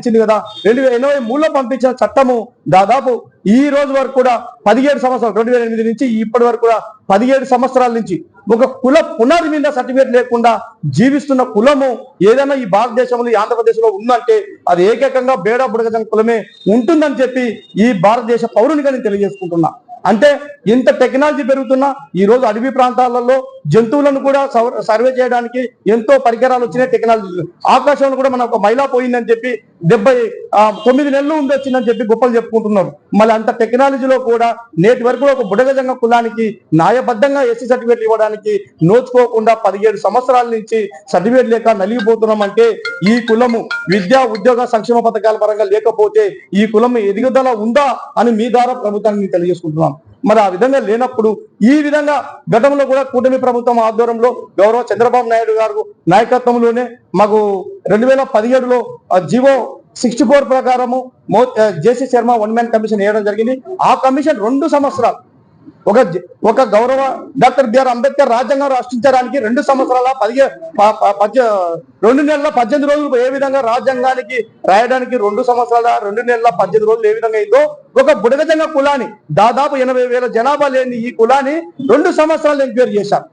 కేటాయించింది కదా. రెండు వేల ఎనభై మూడులో పంపించిన చట్టము దాదాపు ఈ రోజు వరకు కూడా పదిహేడు సంవత్సరాలు రెండు వేల ఎనిమిది నుంచి ఇప్పటి వరకు కూడా పదిహేడు సంవత్సరాల నుంచి ఒక కుల పునాది మీద సర్టిఫికేట్ లేకుండా జీవిస్తున్న కులము ఏదైనా ఈ భారతదేశంలో ఈ ఆంధ్రప్రదేశ్లో ఉందంటే అది ఏకైకంగా బేడ బుడగజం కులమే ఉంటుందని చెప్పి ఈ భారతదేశ పౌరునిగా నేను తెలియజేసుకుంటున్నా. అంటే ఇంత టెక్నాలజీ పెరుగుతున్నా ఈ రోజు అడవి ప్రాంతాలలో జంతువులను కూడా సర్వే చేయడానికి ఎంతో పరికరాలు వచ్చినాయి టెక్నాలజీ ఆకాశంలో కూడా మన ఒక మైలా పోయిందని చెప్పి డెబ్బై తొమ్మిది నెలలు ఉండొచ్చిందని చెప్పి గొప్పలు చెప్పుకుంటున్నారు. మళ్ళీ అంత టెక్నాలజీలో కూడా నేటి వరకు ఒక బుడగజంగ కులానికి న్యాయబద్ధంగా ఎస్సీ సర్టిఫికేట్ ఇవ్వడానికి నోచుకోకుండా పదిహేడు సంవత్సరాల నుంచి సర్టిఫికేట్ లేక నలిగిపోతున్నాం అంటే ఈ కులము విద్యా ఉద్యోగ సంక్షేమ పథకాల పరంగా లేకపోతే ఈ కులం ఎదుగుదల ఉందా అని మీ ద్వారా ప్రభుత్వానికి నేను తెలియజేసుకుంటున్నాం. మరి ఆ విధంగా లేనప్పుడు ఈ విధంగా గతంలో కూడా కూటమి ప్రభుత్వం ఆధ్వర్యంలో గౌరవ చంద్రబాబు నాయుడు గారు నాయకత్వంలోనే మాకు రెండు వేల పదిహేడులో జీవో సిక్స్టీ ఫోర్ ప్రకారము మో JC Sharma one man commission వేయడం జరిగింది. ఆ కమిషన్ రెండు సంవత్సరాలు ఒక ఒక గౌరవ డాక్టర్ బిఆర్ అంబేద్కర్ రాజ్యాంగం రాష్ట్రించడానికి రెండు సంవత్సరాల పదిహే రెండు నెలల పద్దెనిమిది రోజులు ఏ విధంగా రాజ్యాంగానికి రాయడానికి రెండు సంవత్సరాల రెండు నెలల పద్దెనిమిది రోజులు ఏ విధంగా అయిందో ఒక బుడగజంగ కులాన్ని దాదాపు ఎనభై వేల జనాభా లేని ఈ కులాన్ని రెండు సంవత్సరాలు ఎంక్వైరీ చేశారు.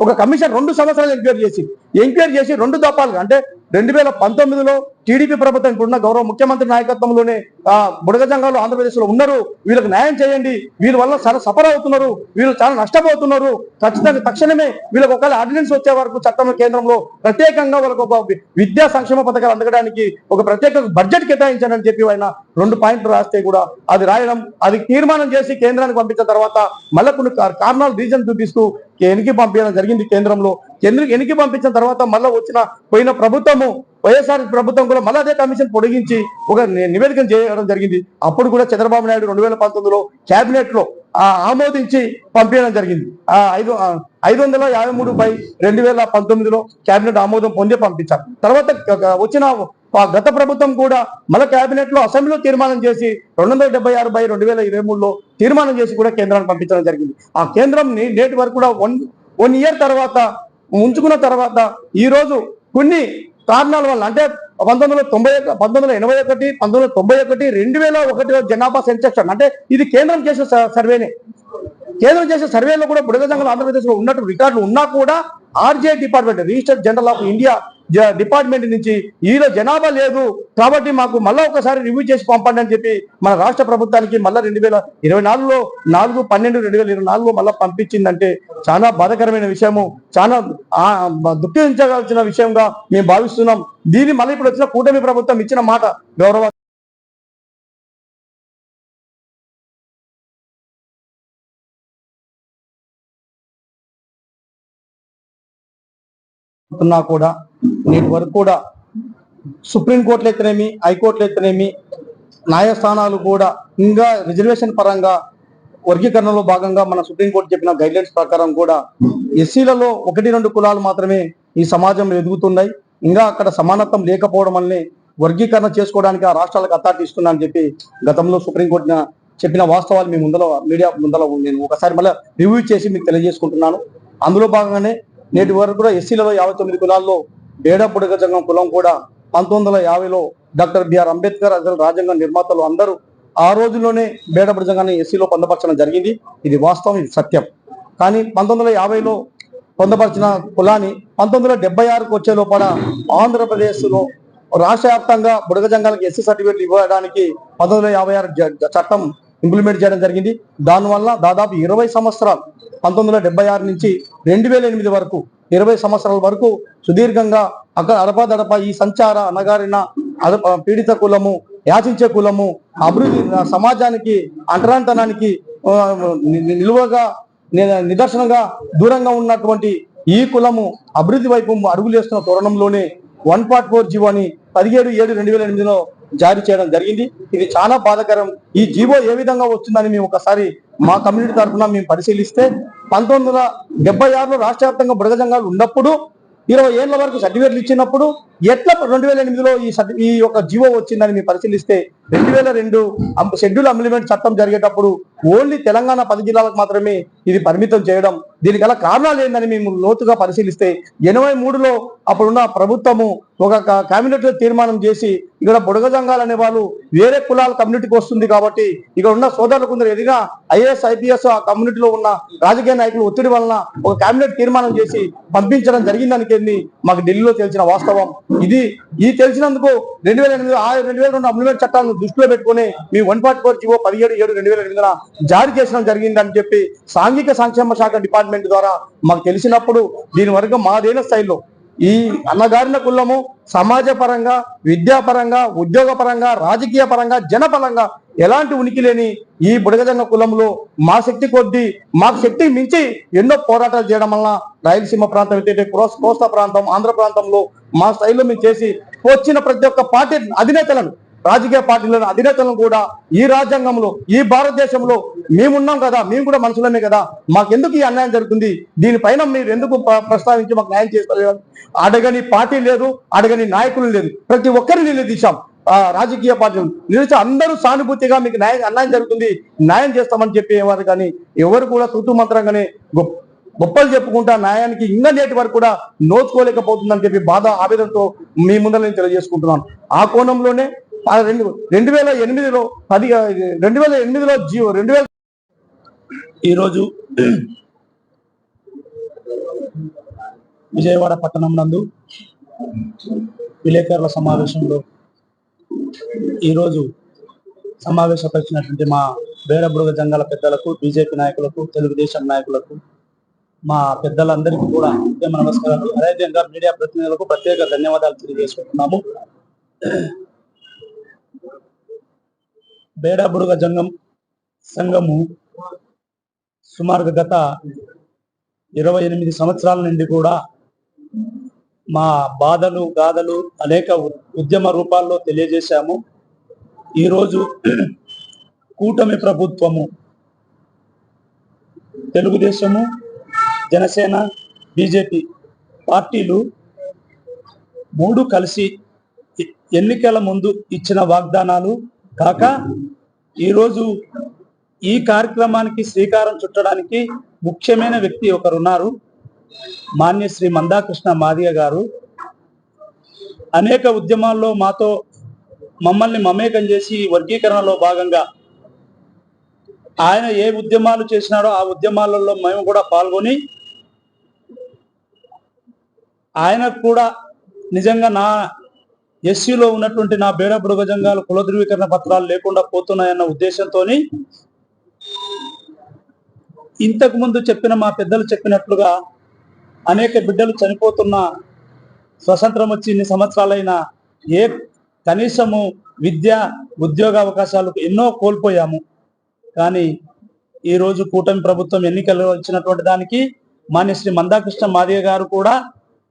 ఒక కమిషన్ రెండు సంవత్సరాలు ఎంక్వైరీ చేసి ఎంక్వైరీ చేసి రెండు దఫాలుగా అంటే రెండు వేల పంతొమ్మిదిలో టీడీపీ ప్రభుత్వం ఇప్పుడున్న గౌరవ ముఖ్యమంత్రి నాయకత్వంలోనే ఆ బుడగజంగాలు ఆంధ్రప్రదేశ్లో ఉన్నారు. వీళ్ళకి న్యాయం చేయండి. వీళ్ళ వల్ల చాలా సఫర్ అవుతున్నారు. వీళ్ళు చాలా నష్టపోతున్నారు. ఖచ్చితంగా తక్షణమే వీళ్ళకి ఒకవేళ ఆర్డినెన్స్ వచ్చే వరకు చట్టం కేంద్రంలో ప్రత్యేకంగా వాళ్ళకు ఒక విద్యా సంక్షేమ పథకాలు అందడానికి ఒక ప్రత్యేక బడ్జెట్ కేటాయించండి చెప్పి ఆయన రెండు పాయింట్లు రాస్తే కూడా అది రాయడం అది తీర్మానం చేసి కేంద్రానికి పంపించిన తర్వాత మళ్ళీ కొన్ని కారణాలు రీజన్ చూపిస్తూ ఎనికి పంపించడం జరిగింది కేంద్రంలో. కేంద్రం ఎనికి పంపించిన తర్వాత మళ్ళీ వచ్చిన పోయిన ప్రభుత్వము వైఎస్ఆర్ ప్రభుత్వం కూడా మళ్ళీ అదే కమిషన్ పొడిగించి ఒక నివేదికను చేయడం జరిగింది. అప్పుడు కూడా చంద్రబాబు నాయుడు రెండు వేల పంతొమ్మిదిలో కేబినెట్లో ఆమోదించి పంపించడం జరిగింది. ఆ ఐదు ఐదు వందల యాభై మూడు బై రెండు వేల పంతొమ్మిదిలో కేబినెట్ ఆమోదం పొంది పంపించారు. తర్వాత వచ్చిన గత ప్రభుత్వం కూడా మళ్ళీ కేబినెట్లో అసెంబ్లీలో తీర్మానం చేసి రెండు వందల డెబ్బై ఆరు బై రెండు వేల ఇరవై మూడులో తీర్మానం చేసి కూడా కేంద్రాన్ని పంపించడం జరిగింది. ఆ కేంద్రం నేటి వరకు కూడా వన్ వన్ ఇయర్ తర్వాత ఉంచుకున్న తర్వాత ఈ రోజు కొన్ని కారణాల వల్ల అంటే పంతొమ్మిది వందల తొంభై ఒక- పంతొమ్మిది వందల ఎనభై ఒకటి పంతొమ్మిది వందల తొంభై ఒకటి రెండు వేల ఒకటి జనాభా సెన్సెక్షన్. అంటే ఇది కేంద్రం చేసిన సర్వేనే. కేంద్రం చేసే సర్వేలో కూడా బుడగజంగలు ఆంధ్రప్రదేశ్లో ఉన్నట్టు రికార్డులు ఉన్నా కూడా RJ department registrar general of India department నుంచి ఈలో జనాభా లేదు కాబట్టి మాకు మళ్ళీ ఒకసారి రివ్యూ చేసి పంపండి అని చెప్పి మన రాష్ట్ర ప్రభుత్వానికి మళ్ళీ రెండు వేల ఇరవై నాలుగులో నాలుగు పన్నెండు రెండు వేల ఇరవై నాలుగులో మళ్ళీ పంపించిందంటే చాలా బాధాకరమైన విషయము. చాలా దుఃఖించవలసిన విషయంగా మేము భావిస్తున్నాం. దీన్ని మళ్ళీ ఇప్పుడు వచ్చిన కూటమి ప్రభుత్వం ఇచ్చిన మాట గౌరవ ఉన్నా కూడా నేటి వరకు కూడా సుప్రీంకోర్టులు ఎత్తనేమి హైకోర్టులు ఎత్తనేమి న్యాయస్థానాలు కూడా ఇంకా రిజర్వేషన్ పరంగా వర్గీకరణలో భాగంగా మన సుప్రీంకోర్టు చెప్పిన గైడ్లైన్స్ ప్రకారం కూడా ఎస్సీలలో ఒకటి రెండు కులాలు మాత్రమే ఈ సమాజంలో ఎదుగుతున్నాయి. ఇంకా అక్కడ సమానత్వం లేకపోవడం వల్లనే వర్గీకరణ చేసుకోవడానికి ఆ రాష్ట్రాలకు అథారిటీ ఇస్తున్నా అని చెప్పి గతంలో సుప్రీంకోర్టు చెప్పిన వాస్తవాలు మీ ముందర మీడియా ముందర నేను ఒకసారి మళ్ళీ రివ్యూ చేసి మీకు తెలియజేసుకుంటున్నాను. అందులో భాగంగానే నేటి వరకు కూడా ఎస్సీలలో యాభై తొమ్మిది కులాల్లో బేడపుడగ జంగం కులం కూడా పంతొమ్మిది వందల యాభైలో డాక్టర్ బిఆర్ అంబేద్కర్ అసలు రాజ్యాంగ నిర్మాతలు అందరూ ఆ రోజుల్లోనే బేడపుడ జంగాన్ని ఎస్సీలో పొందపరచడం జరిగింది. ఇది వాస్తవం ఇది సత్యం. కానీ పంతొమ్మిది వందల యాభైలో పొందపరిచిన కులాన్ని పంతొమ్మిది వందల డెబ్బై ఆరుకు వచ్చే లోపల ఆంధ్రప్రదేశ్లో రాష్ట్ర వ్యాప్తంగా బుడగ జంగాలకు ఎస్సీ సర్టిఫికేట్ ఇవ్వడానికి పంతొమ్మిది వందల యాభై ఆరు చట్టం ఇంప్లిమెంట్ చేయడం జరిగింది. దానివల్ల దాదాపు ఇరవై సంవత్సరాలు పంతొమ్మిది వందల డెబ్బై ఆరు నుంచి రెండు వేల ఎనిమిది వరకు ఇరవై సంవత్సరాల వరకు సుదీర్ఘంగా అక్కడ అడపాదడప ఈ సంచార అనగారిన పీడిత కులము యాచించే కులము అభివృద్ధి సమాజానికి అంటరాంతనానికి నిలువగా నిదర్శనంగా దూరంగా ఉన్నటువంటి ఈ కులము అభివృద్ధి వైపు అడుగులేస్తున్న తరుణంలోనే వన్ పార్ట్ ఫోర్ జీవో అని పదిహేడు ఏడు రెండు వేల ఎనిమిదిలో జారీ చేయడం జరిగింది. ఇది చాలా బాధాకరం. ఈ జీవో ఏ విధంగా వస్తుందని మేము ఒకసారి మా కమ్యూనిటీ తరఫున మేము పరిశీలిస్తే పంతొమ్మిది వందల డెబ్బై ఆరులో రాష్ట్ర వ్యాప్తంగా బుడగజంగాలు ఉన్నప్పుడు ఇరవై ఏళ్ళ వరకు సర్టిఫికేట్లు ఇచ్చినప్పుడు ఎట్లా రెండు వేల ఎనిమిదిలో ఈ ఈ యొక్క జీవో వచ్చిందని మీరు పరిశీలిస్తే రెండు వేల రెండు షెడ్యూల్ అమెండ్మెంట్ చట్టం జరిగేటప్పుడు ఓన్లీ తెలంగాణ పది జిల్లాలకు మాత్రమే ఇది పరిమితం చేయడం. దీనికి గల కారణాలు ఏందని మేము లోతుగా పరిశీలిస్తే ఎనభై మూడులో అప్పుడున్న ప్రభుత్వము ఒక కేబినెట్ తీర్మానం చేసి ఇక్కడ బుడగ జంగాలు అనే వాళ్ళు వేరే కులాల కమ్యూనిటీకి వస్తుంది కాబట్టి ఇక్కడ ఉన్న సోదరులు కొందరు ఎదిగిన ఐఏఎస్ ఐపీఎస్ ఆ కమ్యూనిటీలో ఉన్న రాజకీయ నాయకులు ఒత్తిడి వలన ఒక కేబినెట్ తీర్మానం చేసి పంపించడం జరిగిందనికేంది మాకు ఢిల్లీలో తెలిసిన వాస్తవం. ఇది ఈ తెలిసినందుకు రెండు వేల ఎనిమిది ఆ రెండు వేల రెండు అమలుమెంట్ చట్టాలను దృష్టిలో పెట్టుకుని మీ వన్ ఫార్టీ ఫోర్ జీవో పదిహేడు ఏడు రెండు వేల ఎనిమిదిన జారీ చేసడం జరిగిందని చెప్పి సాంఘిక సంక్షేమ శాఖ డిపార్ట్మెంట్ ద్వారా మాకు తెలిసినప్పుడు దీని వరకు మాదైన స్థాయిలో ఈ అన్నగారిన కులము సమాజ పరంగా విద్యాపరంగా ఉద్యోగ పరంగా రాజకీయ పరంగా జనపరంగా ఎలాంటి ఉనికి లేని ఈ బుడగజంగ కులంలో మా శక్తి కొద్దీ మా శక్తి మించి ఎన్నో పోరాటాలు చేయడం వలన రాయలసీమ ప్రాంతం అయితే క్రోస్ కోస్తా ప్రాంతం ఆంధ్ర ప్రాంతంలో మా స్థాయిలో మేము చేసి వచ్చిన ప్రతి ఒక్క పార్టీ అధినేతలను రాజకీయ పార్టీలను అధినేతలను కూడా ఈ రాజ్యాంగంలో ఈ భారతదేశంలో మేమున్నాం కదా మేము కూడా మనుషులమే కదా మాకెందుకు ఈ అన్యాయం జరుగుతుంది? దీనిపైన మీరు ఎందుకు ప్ర- ప్రస్తావించి మాకు న్యాయం చేస్తారు అడగని పార్టీ లేదు అడగని నాయకులు లేదు. ప్రతి ఒక్కరిని నిలదీశాం. ఆ రాజకీయ పార్టీలు. నిలిచి అందరూ సానుభూతిగా మీకు న్యాయం అన్యాయం జరుగుతుంది న్యాయం చేస్తామని చెప్పేవారు కానీ ఎవరు కూడా తూతు మంత్రంగానే గొప్ప గొప్పలు చెప్పుకుంటా న్యాయానికి ఇంకా నేటి వరకు కూడా నోచుకోలేకపోతుందని చెప్పి బాధ ఆవేదనతో మీ ముందర నేను తెలియజేసుకుంటున్నాను. ఆ కోణంలోనే రెండు రెండు వేల ఎనిమిదిలో పది రెండు వేల ఎనిమిదిలో జియో రెండు వేల ఈరోజు విజయవాడ పట్టణం నందు విలేకరుల సమావేశంలో ఈరోజు సమావేశపరిచినటువంటి మా బేడబుడుగ జంగాల పెద్దలకు బీజేపీ నాయకులకు తెలుగుదేశం నాయకులకు మా పెద్దలందరికీ కూడా ఉద్యమ నమస్కారాలు. అదేవిధంగా మీడియా ప్రతినిధులకు ప్రత్యేక ధన్యవాదాలు తెలియజేసుకుంటున్నాము. బేడాబురుగ జంగం సంఘము సుమారుగా గత ఇరవై ఎనిమిది సంవత్సరాల నుండి కూడా మా బాధలు గాథలు అనేక ఉ- ఉద్యమ రూపాల్లో తెలియజేశాము. ఈరోజు కూటమి ప్రభుత్వము తెలుగుదేశము జనసేన బీజేపీ పార్టీలు మూడు కలిసి ఎన్నికల ముందు ఇచ్చిన వాగ్దానాలు కాక ఈరోజు ఈ కార్యక్రమానికి శ్రీకారం చుట్టడానికి ముఖ్యమైన వ్యక్తి ఒకరున్నారు. మాన్య శ్రీ మందాకృష్ణ మాదిగ గారు. అనేక ఉద్యమాల్లో మాతో మమ్మల్ని మమేకం చేసి వర్గీకరణలో భాగంగా ఆయన ఏ ఉద్యమాలు చేసినాడో ఆ ఉద్యమాలలో మేము కూడా పాల్గొని ఆయనకు కూడా నిజంగా నా ఎస్సీలో ఉన్నటువంటి నా బేడ బుడగజంగాలు కుల ధృవీకరణ పత్రాలు లేకుండా పోతున్నాయన్న ఉద్దేశంతోని ఇంతకు ముందు చెప్పిన మా పెద్దలు చెప్పినట్లుగా అనేక బిడ్డలు చనిపోతున్న స్వతంత్రం వచ్చి ఇన్ని సంవత్సరాలైన ఏ కనీసము విద్య ఉద్యోగ అవకాశాలు ఎన్నో కోల్పోయాము. కానీ ఈ రోజు కూటమి ప్రభుత్వం ఎన్నికల్లో ఇచ్చినటువంటి దానికి మాన్య శ్రీ మందాకృష్ణ మాదిగ గారు కూడా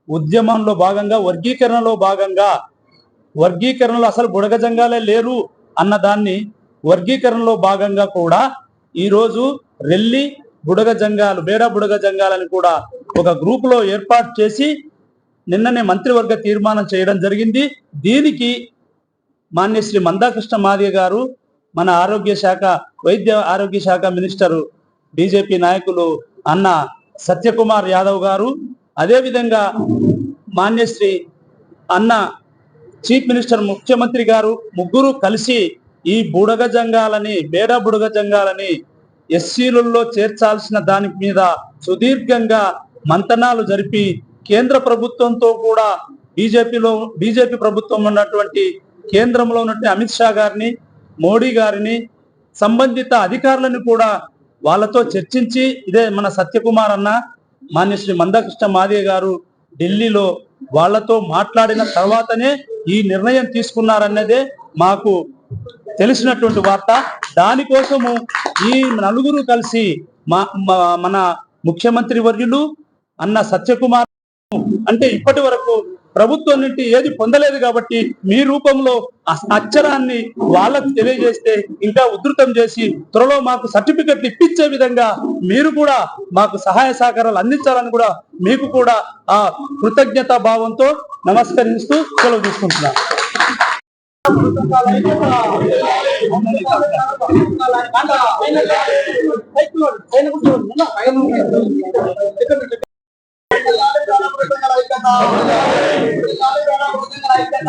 ఉద్యమంలో భాగంగా వర్గీకరణలో భాగంగా వర్గీకరణలో అసలు బుడగజంగాలే లేరు అన్న దాన్ని వర్గీకరణలో భాగంగా కూడా ఈరోజు రెల్లి బుడగ జంగాలు బేడా బుడగ జంగాలని కూడా ఒక గ్రూపులో ఏర్పాటు చేసి నిన్ననే మంత్రివర్గ తీర్మానం చేయడం జరిగింది. దీనికి మాన్య శ్రీ మందాకృష్ణ మాదిగ గారు మన ఆరోగ్య శాఖ వైద్య ఆరోగ్య శాఖ మినిస్టరు బీజేపీ నాయకులు అన్న సత్యకుమార్ యాదవ్ గారు అదేవిధంగా మాన్యశ్రీ అన్న చీఫ్ మినిస్టర్ ముఖ్యమంత్రి గారు ముగ్గురు కలిసి ఈ బుడగ జంగాలని బేడ బుడగ జంగాలని ఎస్సీలలో చేర్చాల్సిన దాని మీద సుదీర్ఘంగా మంతనాలు జరిపి కేంద్ర ప్రభుత్వంతో కూడా బీజేపీలో బీజేపీ ప్రభుత్వం ఉన్నటువంటి కేంద్రంలో ఉన్నటువంటి అమిత్ షా గారిని మోడీ గారిని సంబంధిత అధికారులను కూడా వాళ్ళతో చర్చించి ఇదే మన సత్యకుమార్ అన్న మాన్య శ్రీ మందకృష్ణ మాదే గారు ఢిల్లీలో వాళ్ళతో మాట్లాడిన తర్వాతనే ఈ నిర్ణయం తీసుకున్నారన్నదే మాకు తెలిసినటువంటి వార్త. దానికోసము ఈ నలుగురు కలిసి మా మా- మన ముఖ్యమంత్రి వర్యులు అన్న సత్యకుమార్ అంటే ఇప్పటి వరకు ప్రభుత్వం నుండి ఏది పొందలేదు కాబట్టి మీ రూపంలో ఆ అక్షరాన్ని వాళ్ళకు తెలియజేస్తే ఇంకా ఉధృతం చేసి త్వరలో మాకు సర్టిఫికెట్లు ఇప్పించే విధంగా మీరు కూడా మాకు సహాయ సహకారాలు అందించాలని కూడా మీకు కూడా ఆ కృతజ్ఞతా భావంతో నమస్కరిస్తూ సెలవు తీసుకుంటున్నాను ఐక్యత